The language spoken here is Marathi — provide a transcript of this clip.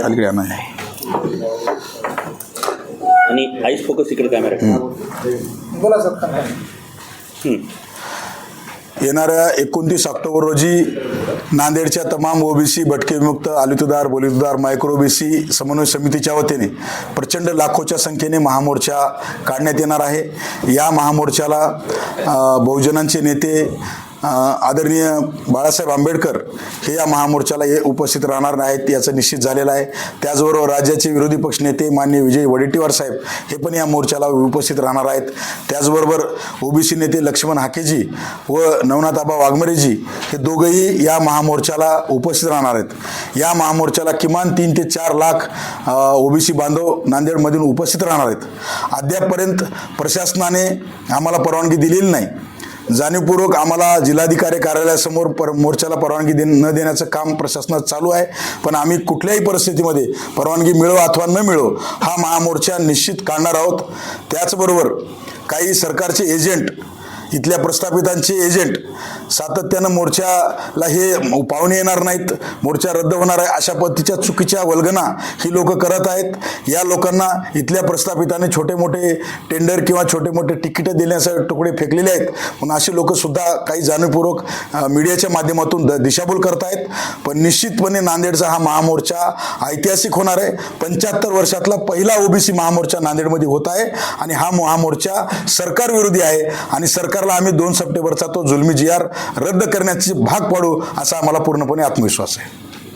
खाली आणा. आणि आईस फोकस इकडे कॅमेरा बोला सर येणाऱ्या एकोणतीस ऑक्टोबर रोजी नांदेडच्या तमाम ओबीसी भटके विमुक्त आलितदार बलितदार मायक्रो ओबीसी समन्वय समितीच्या वतीने प्रचंड लाखोच्या संख्येने महामोर्चा काढण्यात येणार आहे. या महामोर्चाला बहुजनांचे नेते आदरणीय बाळासाहेब आंबेडकर हे या महामोर्चाला हे उपस्थित राहणार नाहीत याचं निश्चित झालेलं आहे. त्याचबरोबर राज्याचे विरोधी पक्ष नेते मान्य विजय वडेट्टीवार साहेब हे पण या मोर्चाला उपस्थित राहणार आहेत. त्याचबरोबर ओबीसी नेते लक्ष्मण हाकेजी व नवनाथाबा वाघमरेजी हे दोघंही या महामोर्चाला उपस्थित राहणार आहेत. या महामोर्चाला किमान तीन ते चार लाख ओबीसी बांधव नांदेडमधून उपस्थित राहणार आहेत. अद्यापपर्यंत प्रशासनाने आम्हाला परवानगी दिलेली नाही. जाणीवपूर्वक आम्हाला जिल्हाधिकारी कार्यालयासमोर पर मोर्चाला परवानगी दे न देण्याचं काम प्रशासनात चालू आहे. पण आम्ही कुठल्याही परिस्थितीमध्ये परवानगी मिळो अथवा न मिळो हा महामोर्चा निश्चित काढणार आहोत. त्याचबरोबर काही सरकारचे एजंट इथल्या प्रस्थापितांचे एजंट सातत्यानं मोर्चाला हे पाहुणे येणार नाहीत. मोर्चा रद्द होणार आहे. अशा पद्धतीच्या चुकीच्या वल्गना ही लोक करत आहेत. या लोकांना इथल्या प्रस्थापिताने छोटे मोठे टेंडर किंवा छोटे मोठे तिकीटं देण्याचे तुकडे फेकलेले आहेत. पण अशी लोकसुद्धा काही जाणीवपूर्वक मीडियाच्या माध्यमातून द दिशाभूल आहेत. पण निश्चितपणे नांदेडचा हा महामोर्चा ऐतिहासिक होणार आहे. पंच्याहत्तर वर्षातला पहिला ओबीसी महामोर्चा नांदेडमध्ये होत आहे. आणि हा महामोर्चा सरकारविरोधी आहे. आणि सरकार सरकारला आम्ही दोन सप्टेंबरचा तो जुलमी जी आर रद्द करण्याची भाग पाडू असा आम्हाला पूर्णपणे आत्मविश्वास आहे.